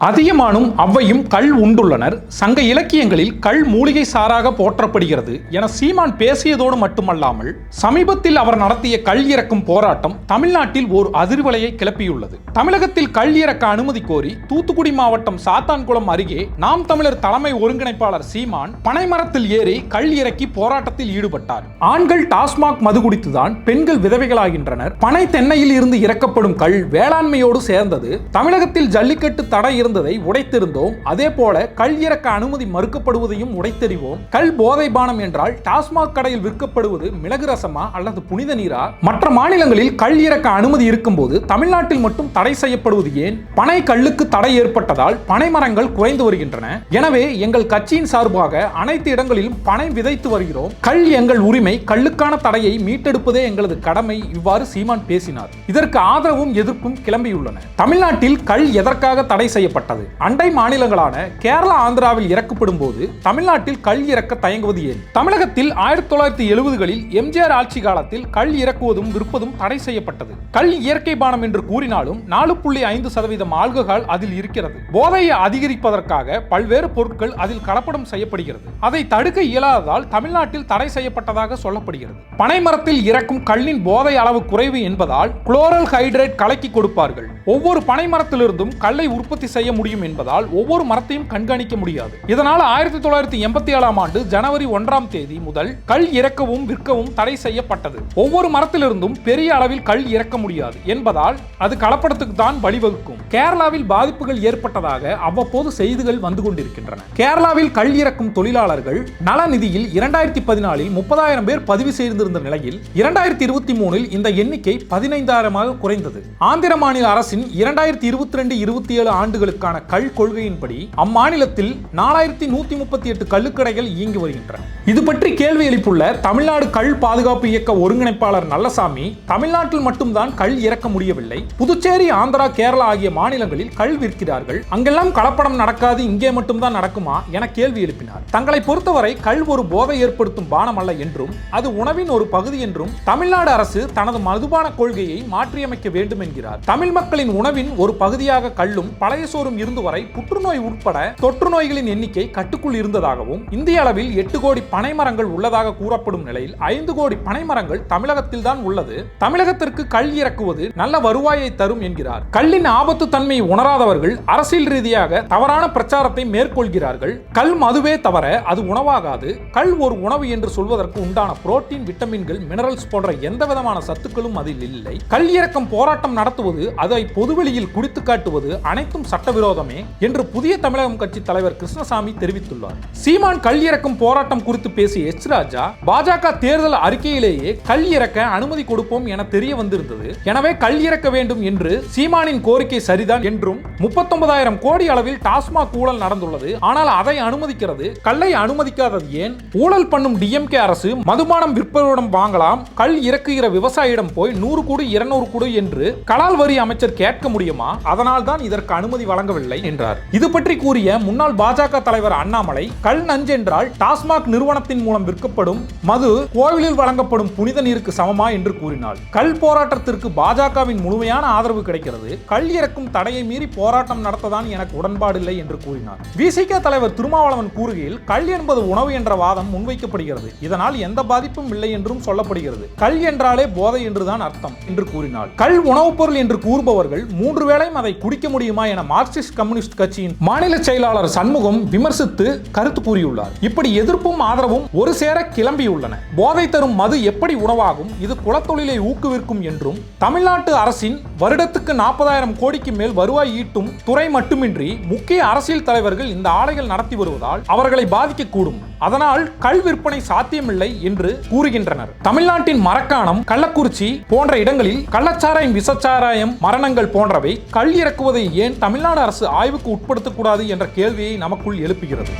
அதியமானும் அவ்வையும் கள் உண்டுள்ளனர். சங்க இலக்கியங்களில் கல் மூலிகை சாராக போற்றப்படுகிறது என சீமான் பேசியதோடு மட்டுமல்லாமல் சமீபத்தில் அவர் நடத்திய கல் இறக்கும் போராட்டம் தமிழ்நாட்டில் ஓர் அதிர்வலையை கிளப்பியுள்ளது. தமிழகத்தில் கல் இறக்க அனுமதி கோரி தூத்துக்குடி மாவட்டம் சாத்தான்குளம் அருகே நாம் தமிழர் தலைமை ஒருங்கிணைப்பாளர் சீமான் பனைமரத்தில் ஏறி கல் இறக்கி போராட்டத்தில் ஈடுபட்டார். ஆண்கள் டாஸ்மாக் மது குடித்துதான் பெண்கள் விதவைகளாகின்றனர். பனை தென்னையில் இருந்து இறக்கப்படும் கள் வேளாண்மையோடு சேர்ந்தது. தமிழகத்தில் ஜல்லிக்கட்டு தடை இருந்ததை உடைத்திருந்தோம். அதே போல கல் இறக்க அனுமதி மறுக்கப்படுவதையும் உடைத்தெறிவோம். கல் போதை பானம் என்றால் டாஸ்மாக் கடையில் விற்கப்படுவது மிளகு ரசமா அல்லது புனித நீரா? மற்ற மாநிலங்களில் கல் இறக்க அனுமதி இருக்கும்போது தமிழ்நாட்டில் மட்டும் தடை செய்யப்படுவது ஏன்? பனை கல்லுக்கு தடை ஏற்பட்டதால் பனை மரங்கள் குறைந்து வருகின்றன. எனவே எங்கள் கட்சியின் சார்பாக அனைத்து இடங்களிலும் பனை விதைத்து வருகிறோம். கல் எங்கள் உரிமை கல்லுக்கான தடையை மீட்டெடுப்பதே எங்களது கடமை இவ்வாறு சீமான் பேசினார். இதற்கு ஆதரவும் எதிர்ப்பும் கிளம்பியுள்ளன. தமிழ்நாட்டில் கல் எதற்காக தடை செய்ய செய்யப்பட்டது. அண்டை மாநிலங்களான கேரளா ஆந்திராவில் இறக்கப்படும் போது தமிழ்நாட்டில் கல் இறக்க தயங்குவது ஏன்? தமிழகத்தில் ஆயிரத்தி தொள்ளாயிரத்தி எழுபதுகளில் எம்ஜிஆர் ஆட்சி காலத்தில் கல் இறக்குவதும் விற்பதும் தடை செய்யப்பட்டது. கல் இயற்கை பானம் என்று கூறினாலும் நாலு புள்ளி ஐந்து சதவீதம் ஆல்கஹால் அதில் இருக்கிறது. போதையை அதிகரிப்பதற்காக பல்வேறு பொருட்கள் அதில் கலப்படம் செய்யப்படுகிறது. அதை தடுக்க இயலாததால் தமிழ்நாட்டில் தடை செய்யப்பட்டதாக சொல்லப்படுகிறது. பனைமரத்தில் இறக்கும் கல்லின் போதை அளவு குறைவு என்பதால் குளோரல் ஹைட்ரேட் கலக்கி கொடுப்பார்கள். ஒவ்வொரு பனைமரத்திலிருந்தும் கல்லை உற்பத்தி செய்ய அடைய முடியும் என்பதால் ஒவ்வொரு மரத்தையும் கண்காணிக்க முடியாது. இதனால் ஆயிரத்தி தொள்ளாயிரத்தி எண்பத்தி ஏழாம் ஆண்டு ஜனவரி ஒன்றாம் தேதி முதல் கல் இறக்கவும் விற்கவும் தடை செய்யப்பட்டது. ஒவ்வொரு மரத்திலிருந்தும் பெரிய அளவில் கல் இறக்க முடியாது என்பதால் அது கலப்படத்துக்கு தான் வழிவகுக்கும். கேரளாவில் பாதிப்புகள் ஏற்பட்டதாக அவ்வப்போது செய்திகள் வந்து கொண்டிருக்கின்றன. கேரளாவில் கல் இறக்கும் தொழிலாளர்கள் நல நிதியில் இரண்டாயிரத்தி பதினாலில் முப்பதாயிரம் பேர் பதிவு செய்திருந்த நிலையில் இரண்டாயிரத்தி இருபத்தி மூணில் இந்த எண்ணிக்கை பதினைந்தாயிரமாக குறைந்தது. ஆந்திர மாநில அரசின் இரண்டாயிரத்தி இருபத்தி ரெண்டு இருபத்தி ஏழு ஆண்டுகளுக்கு ஆண்டுகளுக்கான கல் கொள்கையின்படி அம்மாநிலத்தில் நாலாயிரத்தி நூத்தி முப்பத்தி எட்டு கள்ளுக்கடைகள் இயங்கி வருகின்றன. இது பற்றி கேள்வி எழுப்புள்ள தமிழ்நாடு கள் பாதுகாப்பு இயக்க ஒருங்கிணைப்பாளர் நல்லசாமி தமிழ்நாட்டில் மட்டும்தான் கள் இறக்க முடியவில்லை. புதுச்சேரி ஆந்திரா கேரளா ஆகிய மாநிலங்களில் கள் விற்கிறார்கள். அங்கெல்லாம் கலப்படம் நடக்காது இங்கே மட்டும்தான் நடக்குமா என கேள்வி எழுப்பினார். தங்களை பொறுத்தவரை கள் ஒரு போதை ஏற்படுத்தும் பானம் அல்ல என்றும் அது உணவின் ஒரு பகுதி என்றும் தமிழ்நாடு அரசு தனது மதுபான கொள்கையை மாற்றியமைக்க வேண்டும் என்கிறார். தமிழ் மக்களின் உணவின் ஒரு பகுதியாக கல்லும் பழைய சோறு சோறும் இருந்து வரை புற்றுநோய் உட்பட தொற்று நோய்களின் எண்ணிக்கை கட்டுக்குள் இருந்ததாகவும் இந்திய அளவில் எட்டு கோடி பனைமரங்கள் உள்ளதாக கூறப்படும் நிலையில் ஐந்து கோடி பனைமரங்கள் தமிழகத்தில் தான் உள்ளது. தமிழகத்திற்கு கல் இறக்குவது நல்ல வருவாயை தரும் என்கிறார். கல்லின் ஆபத்து தன்மை உணராதவர்கள் அரசியல் ரீதியாக தவறான பிரச்சாரத்தை மேற்கொள்கிறார்கள். கல் மதுவே தவிர அது உணவாகாது. கல் ஒரு உணவு என்று சொல்வதற்கு உண்டான புரோட்டீன் விட்டமின்கள் மினரல்ஸ் போன்ற எந்த விதமான சத்துக்களும் அதில் இல்லை. கல் இறக்கம் போராட்டம் நடத்துவது அதை பொதுவெளியில் குடித்து காட்டுவது அனைத்தும் சட்ட விரோதமே என்று புதிய தமிழகம் கட்சி தலைவர் கிருஷ்ணசாமி தெரிவித்துள்ளார். சீமான் கல் இறக்கும் போராட்டம் குறித்து பேசிய எச் ராஜா பாஜக தேர்தல் அறிக்கையிலேயே கல் இறக்க அனுமதி கொடுப்போம் என தெரிய வந்திருந்தது. எனவே கல் இறக்க வேண்டும் என்று சீமானின் கோரிக்கை சரிதான் என்றும் முப்பத்தொன்பதாயிரம் கோடி அளவில் டாஸ்மாக் ஊழல் நடந்துள்ளது. ஆனால் அதை அனுமதிக்கிறது. கல்லை அனுமதிக்காதது ஏன்? ஊழல் பண்ணும் டிஎம்கே அரசு மதுபானம் விற்பவரிடம் வாங்கலாம். கல் இறக்குகிற விவசாயியிடம் போய் நூறு கோடி இருநூறு கோடி என்று கலால் வரி அமைச்சர் கேட்க முடியுமா? அதனால் தான் இதற்கு அனுமதி வழங்க வழங்கவில்லை என்றார். இது பற்றி கூறிய முன்னாள் பாஜக தலைவர் அண்ணாமலை கல் நஞ்சென்றால் டாஸ்மாக் நிறுவனத்தின் மூலம் விற்கப்படும் மது கோவிலில் வழங்கப்படும் புனித நீருக்கு சமமா? என்று கூறினார் கல் போராட்டத்திற்கு பாஜகவின் முழுமையான ஆதரவு கிடைக்கிறது. கல் இறக்கும் தடையை மீறி போராட்டம் நடத்ததான் எனக்கு உடன்பாடில்லை என்று கூறினார். விசிக தலைவர் திருமாவளவன் கூறுகையில் கல் என்பது உணவு என்ற வாதம் முன்வைக்கப்படுகிறது. இதனால் எந்த பாதிப்பும் இல்லை என்றும் சொல்லப்படுகிறது. கல் என்றாலே போதை என்றுதான் அர்த்தம் என்று கூறினார் கல் உணவுப் பொருள் என்று கூறுபவர்கள் மூன்று வேளையும் அதை குடிக்க முடியுமா? என மார்க்சிஸ்ட் கம்யூனிஸ்ட் கட்சியின் மாநில செயலாளர் சண்முகம் விமர்சித்து கருத்து கூறியுள்ளார். இப்படி எதிர்ப்பும் ஆதரவும் ஒரு சேர கிளம்பியுள்ளன. போதை தரும் மது எப்படி உணவாகும்? இது குலத்தொழிலை ஊக்குவிக்கும் என்றும் தமிழ்நாட்டு அரசின் வருடத்துக்கு நாற்பதாயிரம் கோடிக்கு மேல் வருவாய் ஈட்டும் துறை மட்டுமின்றி முக்கிய அரசியல் தலைவர்கள் இந்த ஆலைகள் நடத்தி வருவதால் அவர்களை பாதிக்கக்கூடும். அதனால் கல் விற்பனை சாத்தியமில்லை என்று கூறுகின்றனர். தமிழ்நாட்டின் மரக்காணம் கள்ளக்குறிச்சி போன்ற இடங்களில் கள்ளச்சாராயம் விசச்சாராயம் மரணங்கள் போன்றவை கல் இறக்குவதை ஏன் தமிழ்நாடு அரசு ஆய்வுக்கு உட்படுத்தக்கூடாது என்ற கேள்வியை நமக்குள் எழுப்புகிறது.